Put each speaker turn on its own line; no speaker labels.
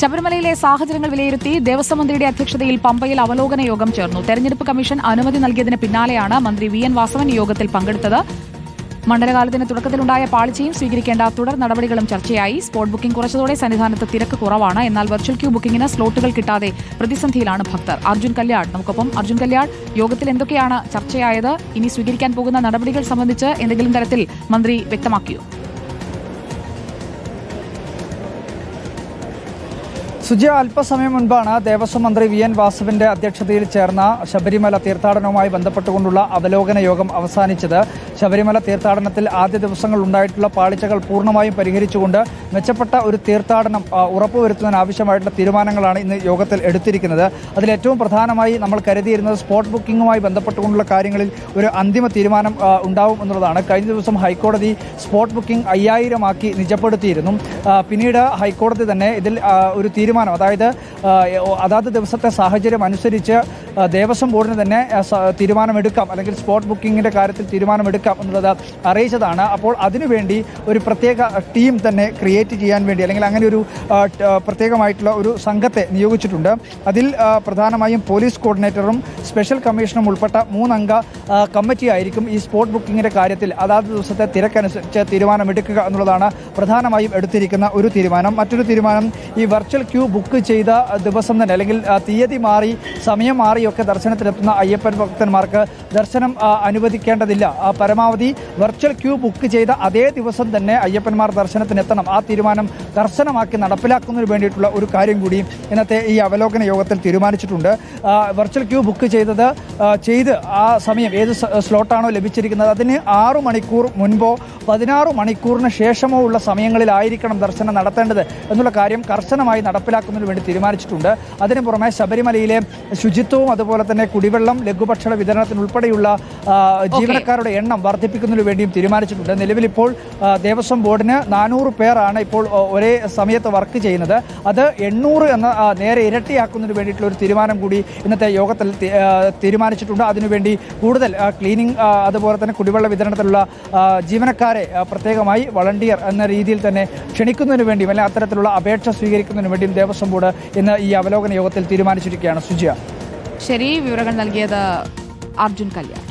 ശബരിമലയിലെ സാഹചര്യങ്ങൾ വിലയിരുത്തി ദേവസ്വം മന്ത്രിയുടെ അധ്യക്ഷതയിൽ പമ്പയിൽ അവലോകന യോഗം ചേർന്നു. തെരഞ്ഞെടുപ്പ് കമ്മീഷൻ അനുമതി നൽകിയതിന് പിന്നാലെയാണ് മന്ത്രി വി എൻ വാസവൻ യോഗത്തിൽ പങ്കെടുത്തത്. മണ്ഡലകാലത്തിന് തുടക്കത്തിലുണ്ടായ പാളിച്ചയും സ്വീകരിക്കേണ്ട തുടർ നടപടികളും ചർച്ചയായി. സ്പോട്ട് ബുക്കിംഗ് കുറച്ചതോടെ സന്നിധാനത്ത് തിരക്ക് കുറവാണ്. എന്നാൽ വെർച്വൽ ക്യൂ ബുക്കിംഗിന് സ്ലോട്ടുകൾ കിട്ടാതെ പ്രതിസന്ധിയിലാണ് ഭക്തർ. അർജുൻ കല്യാട് നമുക്കൊപ്പം അർജുൻ കല്യാട് യോഗത്തിൽ എന്തൊക്കെയാണ് ചർച്ചയായത്? ഇനി സ്വീകരിക്കാൻ പോകുന്ന നടപടികൾ സംബന്ധിച്ച് എന്തെങ്കിലും തരത്തിൽ മന്ത്രി വ്യക്തമാക്കിയോ?
സുജയ അല്പസമയം മുൻപാണ് ദേവസ്വം മന്ത്രി വി. എൻ. വാസുവിന്റെ അധ്യക്ഷതയിൽ ചേർന്ന ശബരിമല തീർത്ഥാടനവുമായി ബന്ധപ്പെട്ടുകൊണ്ടുള്ള അവലോകന യോഗം അവസാനിച്ചത്. ശബരിമല തീർത്ഥാടനത്തിൽ ആദ്യ ദിവസങ്ങൾ ഉണ്ടായിട്ടുള്ള പാളിച്ചകൾ പൂർണമായും പരിഹരിച്ചുകൊണ്ട് മെച്ചപ്പെട്ട ഒരു തീർത്ഥാടനം ഉറപ്പുവരുത്തുന്നതിന് ആവശ്യമായിട്ടുള്ള തീരുമാനങ്ങളാണ് ഇന്ന് യോഗത്തിൽ എടുത്തിരിക്കുന്നത്. അതിൽ ഏറ്റവും പ്രധാനമായി നമ്മൾ കരുതിയിരുന്നത് സ്പോട്ട് ബുക്കിംഗുമായി ബന്ധപ്പെട്ടുകൊണ്ടുള്ള കാര്യങ്ങളിൽ ഒരു അന്തിമ തീരുമാനം ഉണ്ടാവും എന്നുള്ളതാണ്. കഴിഞ്ഞ ദിവസം ഹൈക്കോടതി സ്പോട്ട് ബുക്കിംഗ് അയ്യായിരമാക്കി നിജപ്പെടുത്തിയിരുന്നു. പിന്നീട് ഹൈക്കോടതി തന്നെ ഇതിൽ ഒരു തീരുമാനം അതായത് ആ, അതാത് ദിവസത്തെ സാഹചര്യം അനുസരിച്ച് ദേവസ്വം ബോർഡിന് തന്നെ തീരുമാനമെടുക്കാം. അല്ലെങ്കിൽ സ്പോട്ട് ബുക്കിങ്ങിന്റെ കാര്യത്തിൽ തീരുമാനമെടുക്കാം എന്നുള്ളത് അറിയിച്ചതാണ്. അപ്പോൾ അതിനുവേണ്ടി ഒരു പ്രത്യേക ടീം തന്നെ ക്രിയേറ്റ് ചെയ്യാൻ വേണ്ടി അല്ലെങ്കിൽ അങ്ങനെ ഒരു പ്രത്യേകമായിട്ടുള്ള ഒരു സംഘത്തെ നിയോഗിച്ചിട്ടുണ്ട്. അതിൽ പ്രധാനമായും പോലീസ് കോർഡിനേറ്ററും സ്പെഷ്യൽ കമ്മീഷനും ഉൾപ്പെട്ട മൂന്നംഗ കമ്മിറ്റി ആയിരിക്കും ഈ സ്പോട്ട് ബുക്കിങ്ങിന്റെ കാര്യത്തിൽ അതാത് ദിവസത്തെ തിരക്കനുസരിച്ച് തീരുമാനമെടുക്കുക എന്നുള്ളതാണ് പ്രധാനമായും എടുത്തിരിക്കുന്ന ഒരു തീരുമാനം. മറ്റൊരു തീരുമാനം ഈ വെർച്വൽ ക്യൂ ബുക്ക് ചെയ്ത ദിവസം തന്നെ അല്ലെങ്കിൽ തീയതി മാറി സമയം മാറിയൊക്കെ ദർശനത്തിനെത്തുന്ന അയ്യപ്പൻ ഭക്തന്മാർക്ക് ദർശനം അനുവദിക്കേണ്ടതില്ല. പരമാവധി വെർച്വൽ ക്യൂ ബുക്ക് ചെയ്ത അതേ ദിവസം തന്നെ അയ്യപ്പന്മാർ ദർശനത്തിനെത്തണം. ആ തീരുമാനം കർശനമാക്കി നടപ്പിലാക്കുന്നതിന് വേണ്ടിയിട്ടുള്ള ഒരു കാര്യം കൂടി ഇന്നത്തെ ഈ അവലോകന യോഗത്തിൽ തീരുമാനിച്ചിട്ടുണ്ട്. വെർച്വൽ ക്യൂ ബുക്ക് ചെയ്തത് ചെയ്ത് ആ സമയം ഏത് സ്ലോട്ടാണോ ലഭിച്ചിരിക്കുന്നത് അതിന് ആറു മണിക്കൂർ മുൻപോ പതിനാറ് മണിക്കൂറിന് ശേഷമോ ഉള്ള സമയങ്ങളിലായിരിക്കണം ദർശനം നടത്തേണ്ടത് എന്നുള്ള കാര്യം കർശനമായി നടപ്പിലാക്കുന്നതിന് വേണ്ടി തീരുമാനിച്ചിട്ടുണ്ട്. അതിനു പുറമെ ശബരിമലയിലെ ശുചിത്വവും അതുപോലെ തന്നെ കുടിവെള്ളം ലഘുഭക്ഷണ വിതരണത്തിനുൾപ്പെടെയുള്ള ജീവനക്കാരുടെ എണ്ണം വർദ്ധിപ്പിക്കുന്നതിന് വേണ്ടിയും തീരുമാനിച്ചിട്ടുണ്ട്. നിലവിൽ ഇപ്പോൾ ദേവസ്വം ബോർഡിന് നാനൂറ് പേരാണ് ഇപ്പോൾ ഒരേ സമയത്ത് വർക്ക് ചെയ്യുന്നത്. അത് എണ്ണൂറ് എന്ന നേരെ ഇരട്ടിയാക്കുന്നതിന് വേണ്ടിയിട്ടുള്ള ഒരു തീരുമാനം കൂടി ഇന്നത്തെ യോഗത്തിൽ തീരുമാനിച്ചിട്ടുണ്ട്. അതിനുവേണ്ടി കൂടുതൽ ക്ലീനിങ് അതുപോലെ തന്നെ കുടിവെള്ള വിതരണത്തിലുള്ള ജീവനക്കാരെ പ്രത്യേകമായി വളണ്ടിയർ എന്ന രീതിയിൽ തന്നെ ക്ഷണിക്കുന്നതിന് വേണ്ടിയും അല്ലെങ്കിൽ അത്തരത്തിലുള്ള അപേക്ഷ സ്വീകരിക്കുന്നതിന് വേണ്ടിയും ദേവസ്വം ബോർഡ് ഇന്ന് ഈ അവലോകന യോഗത്തിൽ തീരുമാനിച്ചിരിക്കുകയാണ് സുജിയ.
ശരി വിവരങ്ങൾ നൽകിയത് അർജുൻ കല്യാൺ.